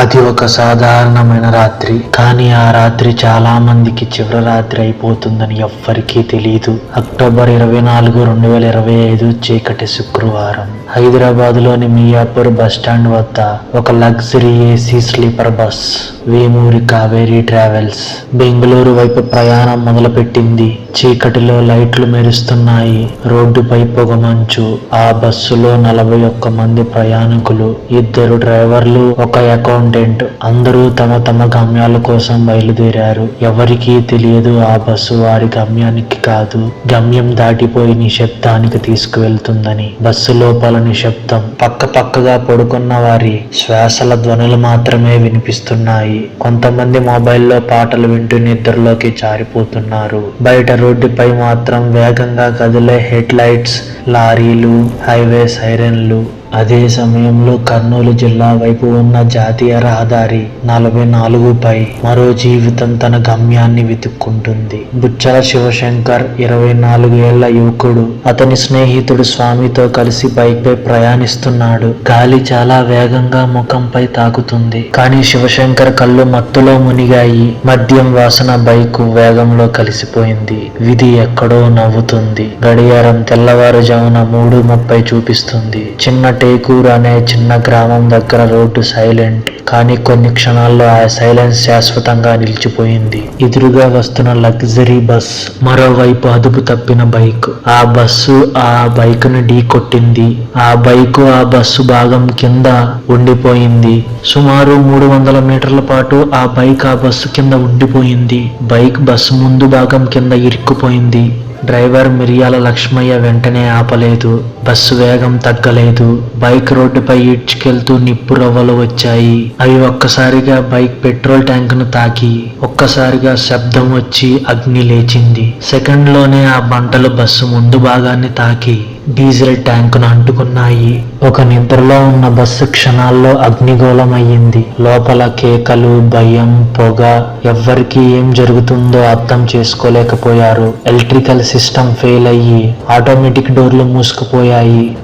అది ఒక సాధారణమైన రాత్రి కానీ ఆ రాత్రి చాలా మందికి చివరి రాత్రి అయిపోతుందని ఎవ్వరికీ తెలియదు అక్టోబర్ ఇరవై నాలుగు రెండు వేల ఇరవై ఐదు చీకటి శుక్రవారం. హైదరాబాద్లోని మియాపూర్ బస్టాండ్ వద్ద ఒక luxury AC sleeper bus Vemuri Kaveri travels Bengaluru వైపు ప్రయాణం మొదలుపెట్టింది. చీకటిలో లైట్లు మెరుస్తున్నాయి. రోడ్డుపై పొగమంచు ఆ బస్సులో నలభై ఒక్క మంది ప్రయాణికులు ఇద్దరు డ్రైవర్లు ఒక అకౌంటెంట్. అందరూ తమ తమ గమ్యాల కోసం బయలుదేరారు. ఎవరికీ తెలియదు ఆ బస్సు వారి గమ్యానికి కాదు. గమ్యం దాటిపోయి నిశ్శబ్దానికి తీసుకువెళ్తుందని. బస్సు లోపల నిశ్శబ్దం పక్క పక్కగా పడుకున్న వారి శ్వాసల ధ్వనులు మాత్రమే వినిపిస్తున్నాయి. కొంతమంది మొబైల్లో పాటలు వింటూ నిద్రలోకి జారిపోతున్నారు. బయట రోడ్డుపై మాత్రం వేగంగా కదిలే హెడ్ లైట్స్ లారీలు హైవే సైరన్లు అదే సమయంలో కర్నూలు జిల్లా వైపు ఉన్న జాతీయ రహదారి నలభై నాలుగుపై మరో జీవితం తన గమ్యాన్ని వెతుక్కుంటుంది. బుచ్చల శివశంకర్ ఇరవై నాలుగు ఏళ్ళ యువకుడు. అతని స్నేహితుడు స్వామితో కలిసి బైక్ పై ప్రయాణిస్తున్నాడు. గాలి చాలా వేగంగా ముఖంపై తాకుతుంది. కానీ శివశంకర్ కళ్ళు మత్తులో మునిగాయి. మద్యం వాసన బైక్ వేగంలో కలిసిపోయింది. విధి ఎక్కడో నవ్వుతుంది. గడియారం తెల్లవారుజామున మూడు ముప్పై చూపిస్తుంది. చిన్న టేకూర్ అనే చిన్న గ్రామం దగ్గర రోడ్డు సైలెంట్. కానీ కొన్ని క్షణాల్లో ఆ సైలెన్స్ శాశ్వతంగా నిలిచిపోయింది. ఎదురుగా వస్తున్న లగ్జరీ బస్ మరోవైపు అదుపు తప్పిన బైక్. ఆ బస్సు ఆ బైక్ను ఢీ కొట్టింది ఆ బైక్ ఆ బస్సు భాగం కింద ఉండిపోయింది. సుమారు మూడు వందల మీటర్ల పాటు ఆ బైక్ ఆ బస్సు కింద ఉండిపోయింది. బైక్ బస్సు ముందు భాగం కింద ఇరుక్కుపోయింది. డ్రైవర్ మిరియాల లక్ష్మయ్య వెంటనే ఆపలేదు. బస్సు వేగం తగ్గలేదు. బైక్ రోడ్డుపై ఈడ్చుకెళ్తూ నిప్పు రవ్వలు వచ్చాయి. అవి ఒక్కసారిగా బైక్ పెట్రోల్ ట్యాంక్ను తాకి ఒక్కసారిగా శబ్దం వచ్చి అగ్ని లేచింది. సెకండ్లోనే ఆ మంటలు బస్సు ముందు భాగాన్ని తాకి డీజిల్ ట్యాంకును అంటుకున్నాయి. ఒక నిద్రలో ఉన్న బస్సు క్షణాల్లో అగ్నిగోళం అయ్యింది లోపల కేకలు భయం పొగ ఎవ్వరికి ఏం జరుగుతుందో అర్థం చేసుకోలేకపోయారు. ఎలక్ట్రికల్ సిస్టమ్ ఫెయిల్ అయ్యి ఆటోమేటిక్ డోర్లు మూసుకుపోయాయి.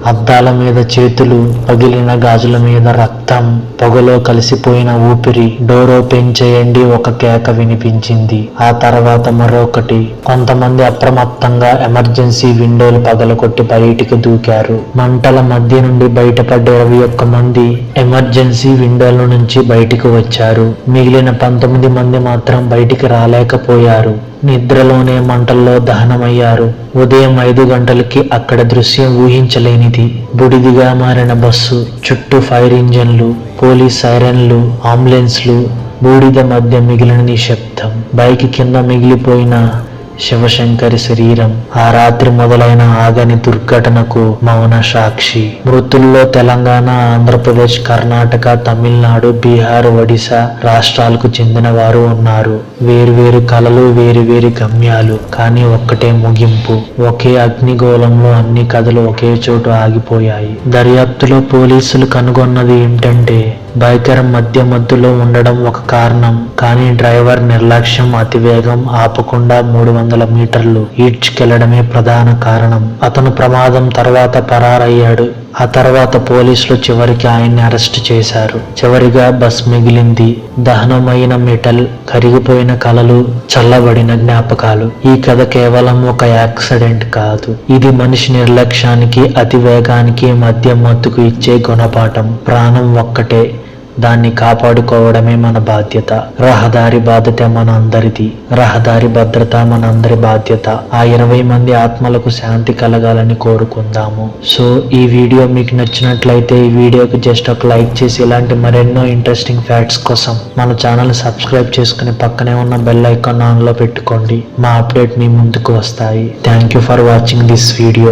అద్దాల మీద చేతులు పగిలిన గాజుల మీద రక్తం పొగలో కలిసిపోయిన ఊపిరి డోర్ ఓపెన్ చేయండి ఒక కేక వినిపించింది. ఆ తర్వాత మరొకటి. కొంతమంది అప్రమత్తంగా ఎమర్జెన్సీ విండోలు పగలగొట్టి బయటికి దూకారు. మంటల మధ్య నుండి బయటపడ్డ ఇరవై ఒక్క మంది ఎమర్జెన్సీ విండోల నుంచి బయటికి వచ్చారు. మిగిలిన పంతొమ్మిది మంది మాత్రం బయటికి రాలేకపోయారు. నిద్రలోనే మంటల్లో దహనమయ్యారు. ఉదయం ఐదు గంటలకి అక్కడ దృశ్యం ఊహించలేనిది. బుడిదిగా మారిన బస్సు చుట్టూ ఫైర్ ఇంజన్లు పోలీస్ సైరన్లు అంబులెన్స్లు బూడిద మధ్య మిగిలిన నిశ్శబ్దం. బైక్ కింద మిగిలిపోయిన శివశంకరి శరీరం ఆ రాత్రి మొదలైన ఆగని దుర్ఘటనకు మౌన సాక్షి. మృతుల్లో తెలంగాణ ఆంధ్రప్రదేశ్ కర్ణాటక తమిళనాడు బీహార్ ఒడిశా రాష్ట్రాలకు చెందిన వారు ఉన్నారు. వేరువేరు కళలు వేరువేరు గమ్యాలు కానీ ఒక్కటే ముగింపు. ఒకే అగ్నిగోళంలో అన్ని కథలు ఒకే చోటు ఆగిపోయాయి. దర్యాప్తులో పోలీసులు కనుగొన్నది ఏమిటంటే బైకర్ మధ్య మధ్యలో ఉండడం ఒక కారణం. కానీ డ్రైవర్ నిర్లక్ష్యం అతివేగం ఆపకుండా మూడు వందల మీటర్లు ఈడ్చుకెళ్ళడమే ప్రధాన కారణం. అతను ప్రమాదం తర్వాత పరారయ్యాడు. ఆ తర్వాత పోలీసులు చివరికి ఆయన్ని అరెస్ట్ చేశారు. చివరిగా బస్ మిగిలింది. దహనమైన మెటల్ కరిగిపోయిన కలలు చల్లబడిన జ్ఞాపకాలు. ఈ కథ కేవలం ఒక యాక్సిడెంట్ కాదు. ఇది మనిషి నిర్లక్ష్యానికి అతివేగానికి మధ్య మత్తుకు ఇచ్చే గుణపాఠం. ప్రాణం ఒక్కటే. దాన్ని కాపాడుకోవడమే మన బాధ్యత. రహదారి బాధ్యత మన అందరిది రహదారి భద్రత మన అందరి బాధ్యత. ఆ ఇరవై మంది ఆత్మలకు శాంతి కలగాలని కోరుకుందాము. సో ఈ వీడియో మీకు నచ్చినట్లయితే ఈ వీడియోకి జస్ట్ ఒక లైక్ చేసి ఇలాంటి మరెన్నో ఇంట్రెస్టింగ్ ఫ్యాక్ట్స్ కోసం మన ఛానల్ సబ్స్క్రైబ్ చేసుకుని పక్కనే ఉన్న బెల్ ఐకాన్ ఆన్లో పెట్టుకోండి. మా అప్డేట్ మీ ముందుకు వస్తాయి. Thank you for watching this video.